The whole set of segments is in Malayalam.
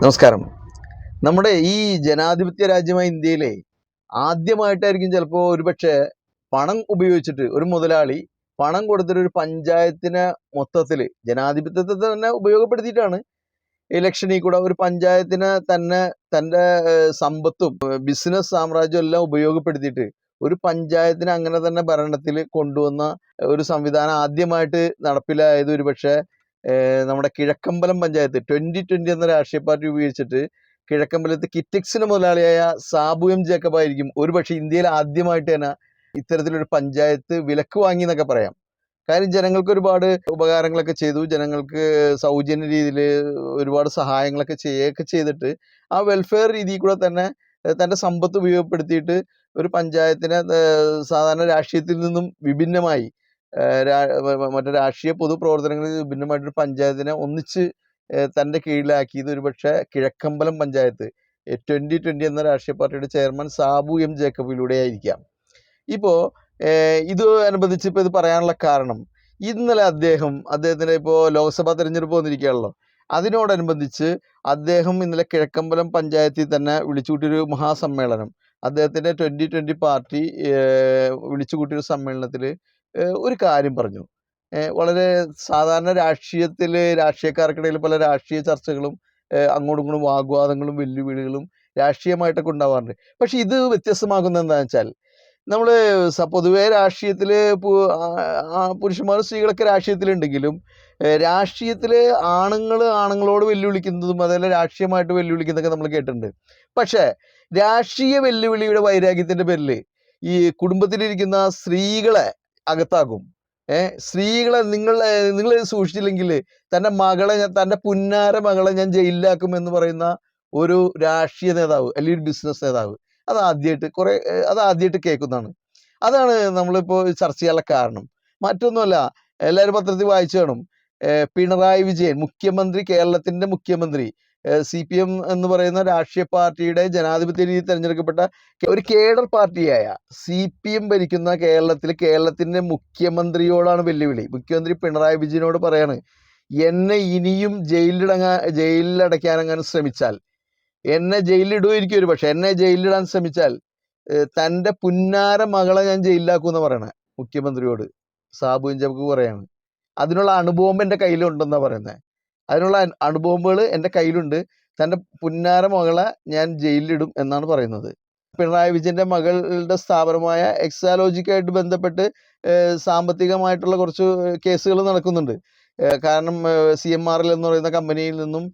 നമസ്കാരം. നമ്മുടെ ഈ ജനാധിപത്യ രാജ്യമായ ഇന്ത്യയിലെ ആദ്യമായിട്ടായിരിക്കും ചിലപ്പോൾ ഒരുപക്ഷെ പണം ഉപയോഗിച്ചിട്ട് ഒരു മുതലാളി പണം കൊടുത്തിട്ട് ഒരു പഞ്ചായത്തിനെ മൊത്തത്തിൽ ജനാധിപത്യത്തെ തന്നെ ഉപയോഗപ്പെടുത്തിയിട്ടാണ് ഇലക്ഷനിൽ കൂടെ ഒരു പഞ്ചായത്തിനെ തന്നെ തന്റെ സമ്പത്തും ബിസിനസ് സാമ്രാജ്യം എല്ലാം ഉപയോഗപ്പെടുത്തിയിട്ട് ഒരു പഞ്ചായത്തിനെ അങ്ങനെ തന്നെ ഭരണത്തിൽ കൊണ്ടുവന്ന ഒരു സംവിധാനം ആദ്യമായിട്ട് നടപ്പിലായത് ഒരുപക്ഷെ നമ്മുടെ കിഴക്കമ്പലം പഞ്ചായത്ത് ട്വന്റി ട്വന്റി എന്ന രാഷ്ട്രീയ പാർട്ടി ഉപയോഗിച്ചിട്ട് കിഴക്കമ്പലത്ത് കിറ്റക്സിന് മുതലാളിയായ സാബു എം ജേക്കബ് ആയിരിക്കും. ഒരുപക്ഷെ ഇന്ത്യയിൽ ആദ്യമായിട്ട് തന്നെ ഇത്തരത്തിലൊരു പഞ്ചായത്ത് വിലക്ക് വാങ്ങി എന്നൊക്കെ പറയാം. കാര്യം ജനങ്ങൾക്ക് ഒരുപാട് ഉപകാരങ്ങളൊക്കെ ചെയ്തു. ജനങ്ങൾക്ക് സൗജന്യ രീതിയിൽ ഒരുപാട് സഹായങ്ങളൊക്കെ ചെയ്യുകയൊക്കെ ചെയ്തിട്ട് ആ വെൽഫെയർ രീതിയിൽ കൂടെ തന്നെ തന്റെ സമ്പത്ത് ഉപയോഗപ്പെടുത്തിയിട്ട് ഒരു പഞ്ചായത്തിനെ സാധാരണ രാഷ്ട്രീയത്തിൽ നിന്നും വിഭിന്നമായി മറ്റേ രാഷ്ട്രീയ പൊതുപ്രവർത്തനങ്ങളിൽ വിഭിന്നമായിട്ടൊരു പഞ്ചായത്തിനെ ഒന്നിച്ച് തന്റെ കീഴിലാക്കിയത് ഒരുപക്ഷെ കിഴക്കമ്പലം പഞ്ചായത്ത്. ട്വന്റി ട്വന്റി എന്ന രാഷ്ട്രീയ പാർട്ടിയുടെ ചെയർമാൻ സാബു എം ജേക്കബിലൂടെ ആയിരിക്കാം ഇപ്പോൾ ഇത് അനുബന്ധിച്ച് ഇപ്പോൾ ഇത് പറയാനുള്ള കാരണം ഇന്നലെ അദ്ദേഹം അദ്ദേഹത്തിന്റെ ഇപ്പോൾ ലോക്സഭാ തെരഞ്ഞെടുപ്പ് വന്നിരിക്കുകയാണല്ലോ. അതിനോടനുബന്ധിച്ച് അദ്ദേഹം ഇന്നലെ കിഴക്കമ്പലം പഞ്ചായത്തിൽ തന്നെ വിളിച്ചുകൂട്ടിയൊരു മഹാസമ്മേളനം. അദ്ദേഹത്തിന്റെ ട്വന്റി ട്വന്റി പാർട്ടി വിളിച്ചുകൂട്ടിയൊരു സമ്മേളനത്തിൽ ഒരു കാര്യം പറഞ്ഞു. വളരെ സാധാരണ രാഷ്ട്രീയത്തിൽ രാഷ്ട്രീയക്കാർക്കിടയിൽ പല രാഷ്ട്രീയ ചർച്ചകളും അങ്ങോട്ടും ഇങ്ങോട്ടും വാഗ്വാദങ്ങളും വെല്ലുവിളികളും രാഷ്ട്രീയമായിട്ടൊക്കെ ഉണ്ടാവാറുണ്ട്. പക്ഷെ ഇത് വ്യത്യസ്തമാകുന്ന എന്താണെന്ന് വെച്ചാൽ നമ്മൾ പൊതുവെ രാഷ്ട്രീയത്തിൽ പുരുഷന്മാരും സ്ത്രീകളൊക്കെ രാഷ്ട്രീയത്തിലുണ്ടെങ്കിലും രാഷ്ട്രീയത്തിൽ ആണുങ്ങൾ ആണുങ്ങളോട് വെല്ലുവിളിക്കുന്നതും അതല്ല രാഷ്ട്രീയമായിട്ട് വെല്ലുവിളിക്കുന്നതൊക്കെ നമ്മൾ കേട്ടിട്ടുണ്ട്. പക്ഷേ രാഷ്ട്രീയ വെല്ലുവിളിയുടെ വൈരാഗ്യത്തിന്റെ പേരിൽ ഈ കുടുംബത്തിലിരിക്കുന്ന സ്ത്രീകളെ അകത്താക്കും ഏഹ് സ്ത്രീകളെ നിങ്ങൾ നിങ്ങൾ സൂക്ഷിച്ചില്ലെങ്കിൽ തന്റെ മകളെ ഞാൻ തന്റെ പുന്നാര മകളെ ഞാൻ ജയിലിലാക്കും എന്ന് പറയുന്ന ഒരു രാഷ്ട്രീയ നേതാവ് അല്ലെങ്കിൽ ബിസിനസ് നേതാവ് അത് ആദ്യമായിട്ട് കുറെ അത് ആദ്യമായിട്ട് കേൾക്കുന്നതാണ്. അതാണ് നമ്മളിപ്പോൾ ചർച്ച ചെയ്യാനുള്ള കാരണം. മറ്റൊന്നുമല്ല എല്ലാവരും പത്രത്തിൽ വായിച്ചു കാണും. പിണറായി വിജയൻ മുഖ്യമന്ത്രി കേരളത്തിന്റെ മുഖ്യമന്ത്രി സി പി എം എന്ന് പറയുന്ന രാഷ്ട്രീയ പാർട്ടിയുടെ ജനാധിപത്യ രീതി തിരഞ്ഞെടുക്കപ്പെട്ട ഒരു കേഡർ പാർട്ടിയായ സി പി എം ഭരിക്കുന്ന കേരളത്തിൽ കേരളത്തിന്റെ മുഖ്യമന്ത്രിയോടാണ് വെല്ലുവിളി. മുഖ്യമന്ത്രി പിണറായി വിജയനോട് പറയാണ് എന്നെ ഇനിയും ജയിലിലടങ്ങാ ജയിലിലടയ്ക്കാനെങ്ങാനും ശ്രമിച്ചാൽ എന്നെ ജയിലിലിടുമായിരിക്കും ഒരു പക്ഷെ എന്നെ ജയിലിലിടാൻ ശ്രമിച്ചാൽ തന്റെ പുന്നാര മകളെ ഞാൻ ജയിലിലാക്കുമെന്ന് പറയണേ മുഖ്യമന്ത്രിയോട്. സാബു ജബ് പറയാണ് അതിനുള്ള അണുബോംബ് എന്റെ കയ്യിലുണ്ടെന്നാണ് പറയുന്നത് അതിനുള്ള അണുബോംബുകൾ എന്റെ കയ്യിലുണ്ട്. തന്റെ പുന്നാര മകളെ ഞാൻ ജയിലിലിടും എന്നാണ് പറയുന്നത്. പിണറായി വിജയന്റെ മകളുടെ സ്ഥാപനമായ എക്സാലോജിക്കായിട്ട് ബന്ധപ്പെട്ട് സാമ്പത്തികമായിട്ടുള്ള കുറച്ച് കേസുകൾ നടക്കുന്നുണ്ട്. കാരണം സി എം ആർ എൽ എന്ന് പറയുന്ന കമ്പനിയിൽ നിന്നും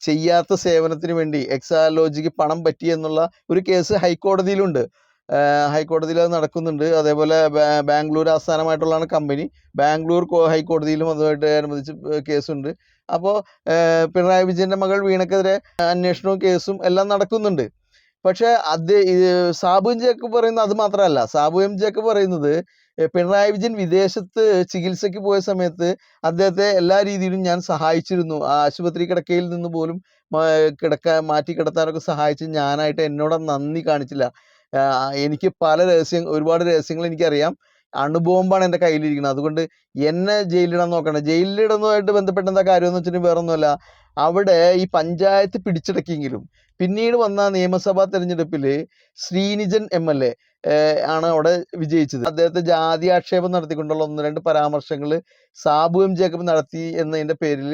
ചെയ്യാത്ത സേവനത്തിന് വേണ്ടി എക്സാലോജിക്ക് പണം പറ്റി എന്നുള്ള ഒരു കേസ് ഹൈക്കോടതിയിലുണ്ട്. ഹൈക്കോടതിയിൽ അത് നടക്കുന്നുണ്ട്. അതേപോലെ ബാംഗ്ലൂർ ആസ്ഥാനമായിട്ടുള്ളതാണ് കമ്പനി. ബാംഗ്ലൂർ ഹൈക്കോടതിയിലും അതുമായിട്ട് അനുബന്ധിച്ച് കേസുണ്ട്. അപ്പോൾ പിണറായി വിജയന്റെ മകൾ വീണക്കെതിരെ അന്വേഷണവും കേസും എല്ലാം നടക്കുന്നുണ്ട്. പക്ഷേ അത് സാബു എം ജേക്കബ് പറയുന്നത് അത് മാത്രമല്ല. സാബു എം ജേക്കബ് പറയുന്നത് പിണറായി വിജയൻ വിദേശത്ത് ചികിത്സയ്ക്ക് പോയ സമയത്ത് അദ്ദേഹത്തെ എല്ലാ രീതിയിലും ഞാൻ സഹായിച്ചിരുന്നു. ആശുപത്രി കിടക്കയിൽ നിന്ന് പോലും കിടക്ക കിടക്കാൻ മാറ്റി കിടത്താനൊക്കെ സഹായിച്ച് ഞാനായിട്ട് എന്നോട് നന്ദി കാണിച്ചില്ല. എനിക്ക് പല രഹസ്യം ഒരുപാട് രഹസ്യങ്ങൾ എനിക്കറിയാം. അണുബോംബാണ് എന്റെ കയ്യിലിരിക്കുന്നത്. അതുകൊണ്ട് എന്നെ ജയിലിടാൻ നോക്കണം ജയിലിലിടുന്നതുമായിട്ട് ബന്ധപ്പെട്ട എന്താ കാര്യം എന്ന് വെച്ചിട്ടുണ്ടെങ്കിൽ വേറെ ഒന്നുമല്ല അവിടെ ഈ പഞ്ചായത്ത് പിടിച്ചടക്കിയെങ്കിലും പിന്നീട് വന്ന നിയമസഭാ തെരഞ്ഞെടുപ്പിൽ ശ്രീനിജൻ എം എൽ എ ആണ് അവിടെ വിജയിച്ചത്. അദ്ദേഹത്തെ ജാതി ആക്ഷേപം നടത്തിക്കൊണ്ടുള്ള ഒന്ന് രണ്ട് പരാമർശങ്ങൾ സാബു എം ജേക്കബ് നടത്തി എന്നതിന്റെ പേരിൽ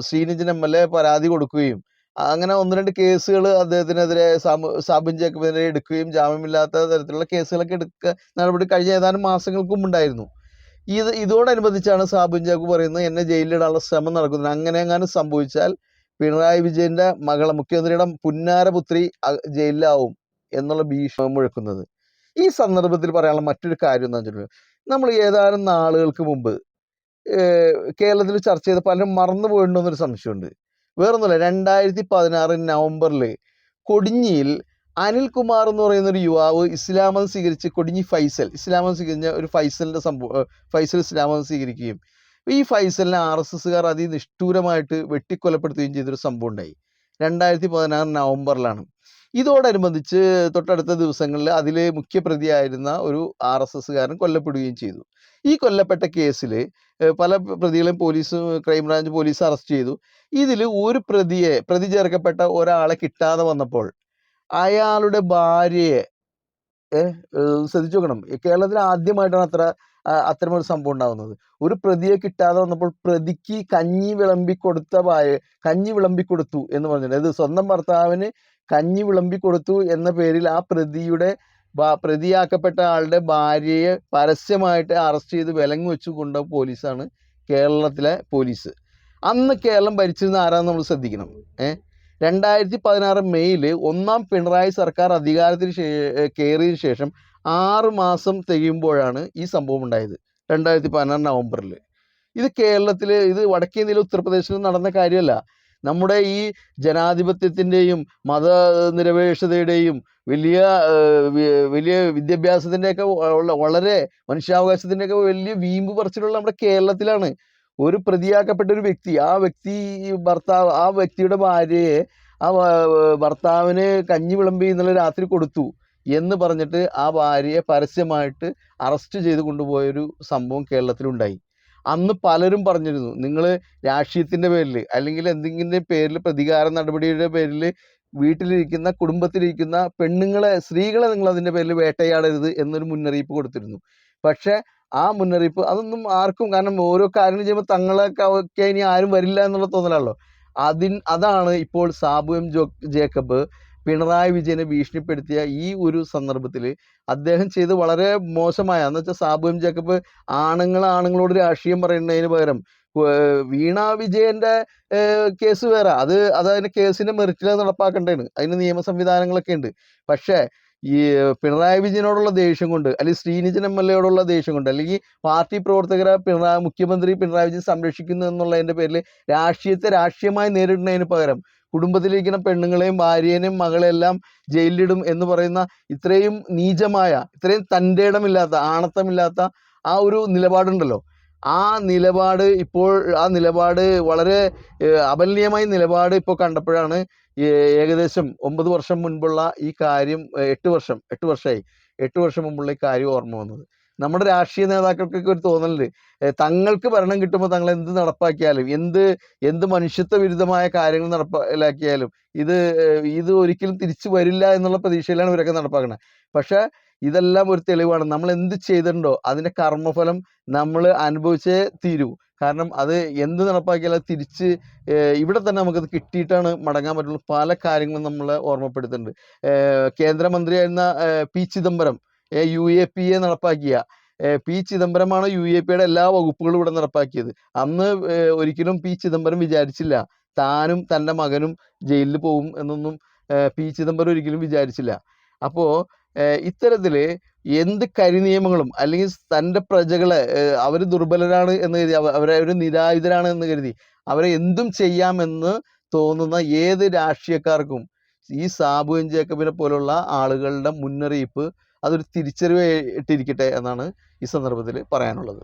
ശ്രീനിജൻ എം എൽ എ പരാതി കൊടുക്കുകയും അങ്ങനെ ഒന്ന് രണ്ട് കേസുകൾ അദ്ദേഹത്തിനെതിരെ സാബിൻ ജേക്കബിനെതിരെ എടുക്കുകയും ജാമ്യമില്ലാത്ത തരത്തിലുള്ള കേസുകളൊക്കെ എടുക്കുക നടപടി കഴിഞ്ഞ ഏതാനും മാസങ്ങൾക്ക് മുമ്പുണ്ടായിരുന്നു. ഇത് ഇതോടനുബന്ധിച്ചാണ് സാബിൻ ജേക്കബ് പറയുന്നത് എന്നെ ജയിലിലിടാനുള്ള ശ്രമം നടക്കുന്നത്. അങ്ങനെ എങ്ങാനും സംഭവിച്ചാൽ പിണറായി വിജയന്റെ മകളെ മുഖ്യമന്ത്രിയുടെ പുന്നാരപുത്രി ജയിലിലാവും എന്നുള്ള ഭീഷണി മുഴക്കുന്നത്. ഈ സന്ദർഭത്തിൽ പറയാനുള്ള മറ്റൊരു കാര്യം എന്താ വെച്ചിട്ടുണ്ടെങ്കിൽ നമ്മൾ ഏതാനും നാളുകൾക്ക് മുമ്പ് കേരളത്തിൽ ചർച്ച ചെയ്ത പലരും മറന്നു പോയിട്ടുണ്ടോ എന്നൊരു സംശയമുണ്ട്. വേറൊന്നുമില്ല രണ്ടായിരത്തി പതിനാറ് നവംബറിൽ കൊടിഞ്ഞിയിൽ അനിൽകുമാർ എന്ന് പറയുന്ന ഒരു യുവാവ് ഇസ്ലാമം സ്വീകരിച്ച് കൊടിഞ്ഞി ഫൈസൽ ഇസ്ലാമം സ്വീകരിച്ച ഒരു ഫൈസലിന്റെ സംഭവം ഫൈസൽ ഇസ്ലാമം സ്വീകരിക്കുകയും ഈ ഫൈസലിനെ ആർ എസ് എസ്സുകാർ അതിനിഷ്ഠൂരമായിട്ട് വെട്ടിക്കൊലപ്പെടുത്തുകയും ചെയ്തൊരു സംഭവം ഉണ്ടായി. രണ്ടായിരത്തി പതിനാറ് നവംബറിലാണ്. ഇതോടനുബന്ധിച്ച് തൊട്ടടുത്ത ദിവസങ്ങളിൽ അതിലെ മുഖ്യപ്രതിയായിരുന്ന ഒരു ആർ എസ് എസ്സുകാരൻ കൊല്ലപ്പെടുകയും ചെയ്തു. ഈ കൊല്ലപ്പെട്ട കേസിൽ പല പ്രതികളെയും പോലീസ് ക്രൈംബ്രാഞ്ച് പോലീസ് അറസ്റ്റ് ചെയ്തു. ഇതിൽ ഒരു പ്രതിയെ പ്രതി ചേർക്കപ്പെട്ട ഒരാളെ കിട്ടാതെ വന്നപ്പോൾ അയാളുടെ ഭാര്യയെ ശ്രദ്ധിച്ചു നോക്കണം. കേരളത്തിൽ ആദ്യമായിട്ടാണ് അത്ര അത്തരമൊരു സംഭവം ഉണ്ടാകുന്നത് ഒരു പ്രതിയെ കിട്ടാതെ വന്നപ്പോൾ പ്രതിക്ക് കഞ്ഞി വിളമ്പി കൊടുത്ത ഭാര്യ കഞ്ഞി വിളമ്പി കൊടുത്തു എന്ന് പറഞ്ഞിട്ടുണ്ട്. അത് സ്വന്തം ഭർത്താവിന് കഞ്ഞി വിളമ്പി കൊടുത്തു എന്ന പേരിൽ ആ പ്രതിയുടെ പ്രതിയാക്കപ്പെട്ട ആളുടെ ഭാര്യയെ പരസ്യമായിട്ട് അറസ്റ്റ് ചെയ്ത് വിലങ്ങ് വെച്ച് കൊണ്ട പോലീസാണ് കേരളത്തിലെ പോലീസ്. അന്ന് കേരളം ഭരിച്ചിരുന്ന ആരാന്ന് നമ്മൾ ശ്രദ്ധിക്കണം. ഏഹ് രണ്ടായിരത്തി പതിനാറ് മെയ്യിൽ ഒന്നാം പിണറായി സർക്കാർ അധികാരത്തിന് കയറിയതിനു ശേഷം ആറ് മാസം തികയുമ്പോഴാണ് ഈ സംഭവം ഉണ്ടായത് രണ്ടായിരത്തി പതിനാറ് നവംബറിൽ ഇത് കേരളത്തിൽ ഇത് വടക്കേ ഇന്ത്യയിലെ ഉത്തർപ്രദേശിൽ നടന്ന കാര്യമല്ല. നമ്മുടെ ഈ ജനാധിപത്യത്തിന്റെയും മതനിരപേക്ഷതയുടെയും വലിയ വലിയ വിദ്യാഭ്യാസത്തിന്റെയൊക്കെ ഉള്ള വളരെ മനുഷ്യാവകാശത്തിന്റെയൊക്കെ വലിയ വീമ്പ് പറിച്ചിലുള്ള നമ്മുടെ കേരളത്തിലാണ് ഒരു പ്രതിയാക്കപ്പെട്ട ഒരു വ്യക്തി ആ വ്യക്തി ഭർത്താവ് ആ വ്യക്തിയുടെ ഭാര്യയെ ആ ഭർത്താവിന് കഞ്ഞി വിളമ്പി ഇന്നലെ രാത്രി കൊടുത്തു എന്ന് പറഞ്ഞിട്ട് ആ ഭാര്യയെ പരസ്യമായിട്ട് അറസ്റ്റ് ചെയ്ത് കൊണ്ടുപോയൊരു സംഭവം കേരളത്തിലുണ്ടായി. അന്ന് പലരും പറഞ്ഞിരുന്നു നിങ്ങൾ രാഷ്ട്രീയത്തിന്റെ പേരിൽ അല്ലെങ്കിൽ എന്തെങ്കിലും പേരിൽ പ്രതികാര നടപടിയുടെ പേരിൽ വീട്ടിലിരിക്കുന്ന കുടുംബത്തിലിരിക്കുന്ന പെണ്ണുങ്ങളെ സ്ത്രീകളെ നിങ്ങൾ അതിന്റെ പേരിൽ വേട്ടയാടരുത് എന്നൊരു മുന്നറിയിപ്പ് കൊടുത്തിരുന്നു. പക്ഷേ ആ മുന്നറിയിപ്പ് അതൊന്നും ആർക്കും കാരണം ഓരോ കാര്യങ്ങൾ ചെയ്യുമ്പോൾ തങ്ങളൊക്കെ ഇനി ആരും വരില്ല എന്നുള്ള തോന്നലാണല്ലോ. അതിൻ അതാണ് ഇപ്പോൾ സാബു എം ജോ ജേക്കബ് പിണറായി വിജയനെ ഭീഷണിപ്പെടുത്തിയ ഈ ഒരു സന്ദർഭത്തിൽ അദ്ദേഹം ചെയ്ത് വളരെ മോശമായ എന്ന് വെച്ചാൽ സാബു എം ജേക്കബ് ആണുങ്ങൾ ആണുങ്ങളോട് രാഷ്ട്രീയം പറയുന്നതിന് പകരം വീണ വിജയന്റെ കേസ് വേറെ. അത് അത് അതിന്റെ കേസിന്റെ മെറിറ്റിൽ നടപ്പാക്കേണ്ടതാണ്. അതിന് നിയമ സംവിധാനങ്ങളൊക്കെ ഉണ്ട്. പക്ഷേ ഈ പിണറായി വിജയനോടുള്ള ദേഷ്യം കൊണ്ട് അല്ലെങ്കിൽ ശ്രീനിജൻ എം എൽ എയോടുള്ള ദേഷ്യം കൊണ്ട് അല്ലെങ്കിൽ പാർട്ടി പ്രവർത്തകരെ പിണറായി മുഖ്യമന്ത്രി പിണറായി വിജയൻ സംരക്ഷിക്കുന്നു എന്നുള്ളതിന്റെ പേരിൽ രാഷ്ട്രീയത്തെ രാഷ്ട്രീയമായി നേരിടുന്നതിന് പകരം കുടുംബത്തിലിരിക്കുന്ന പെണ്ണുങ്ങളെയും ഭാര്യേനെയും മകളെല്ലാം ജയിലിലിടും എന്ന് പറയുന്ന ഇത്രയും നീചമായ ഇത്രയും തന്റെ ഇടമില്ലാത്ത ആണത്തമില്ലാത്ത ആ ഒരു നിലപാടുണ്ടല്ലോ. ആ നിലപാട് ഇപ്പോൾ ആ നിലപാട് വളരെ അപല്യമായ നിലപാട് ഇപ്പോൾ കണ്ടപ്പോഴാണ് ഏകദേശം ഒമ്പത് വർഷം മുൻപുള്ള ഈ കാര്യം എട്ട് വർഷം എട്ട് വർഷമായി എട്ട് വർഷം മുമ്പുള്ള ഈ കാര്യം ഓർമ്മ വന്നത്. നമ്മുടെ രാഷ്ട്രീയ നേതാക്കൾക്കൊക്കെ ഒരു തോന്നലുണ്ട്. തങ്ങൾക്ക് ഭരണം കിട്ടുമ്പോൾ തങ്ങൾ എന്ത് നടപ്പാക്കിയാലും എന്ത് എന്ത് മനുഷ്യത്വ വിരുദ്ധമായ കാര്യങ്ങൾ നടപ്പിലാക്കിയാലും ഇത് ഇത് ഒരിക്കലും തിരിച്ചു വരില്ല എന്നുള്ള പ്രതീക്ഷയിലാണ് ഇവരൊക്കെ നടപ്പാക്കുന്നത് പക്ഷെ ഇതെല്ലാം ഒരു തെളിവാണ്. നമ്മൾ എന്ത് ചെയ്തിട്ടുണ്ടോ അതിന്റെ കർമ്മഫലം നമ്മൾ അനുഭവിച്ചേ തീരൂ. കാരണം അത് എന്ത് നടപ്പാക്കിയാലും അത് തിരിച്ച് ഇവിടെ തന്നെ നമുക്കത് കിട്ടിയിട്ടാണ് മടങ്ങാൻ പറ്റുള്ളൂ. പല കാര്യങ്ങളും നമ്മളെ ഓർമ്മപ്പെടുത്തുന്നുണ്ട്. കേന്ദ്രമന്ത്രിയായിരുന്ന P Chidambaram U A P A നടപ്പാക്കിയ പി ചിദംബരമാണ് യു എ പിയുടെ എല്ലാ വകുപ്പുകളും ഇവിടെ നടപ്പാക്കിയത്. അന്ന് ഒരിക്കലും പി ചിദംബരം വിചാരിച്ചില്ല. താനും തന്റെ മകനും ജയിലിൽ പോകും എന്നൊന്നും പി ചിദംബരം ഒരിക്കലും വിചാരിച്ചില്ല. അപ്പോൾ ഇത്തരത്തിൽ എന്ത് കരിനിയമങ്ങളും അല്ലെങ്കിൽ തന്റെ പ്രജകളെ അവർ ദുർബലരാണ് എന്ന് കരുതി അവ- അവരെ ഒരു നിരായുധരാണ് എന്ന് കരുതി അവരെ എന്തും ചെയ്യാമെന്ന് തോന്നുന്ന ഏത് രാഷ്ട്രീയക്കാർക്കും ഈ സാബു എൻ ജേക്കബിനെ പോലുള്ള ആളുകളുടെ മുന്നറിയിപ്പ് അതൊരു തിരിച്ചറിവ് ഇട്ടിരിക്കട്ടെ എന്നാണ് ഈ സന്ദർഭത്തിൽ പറയാനുള്ളത്.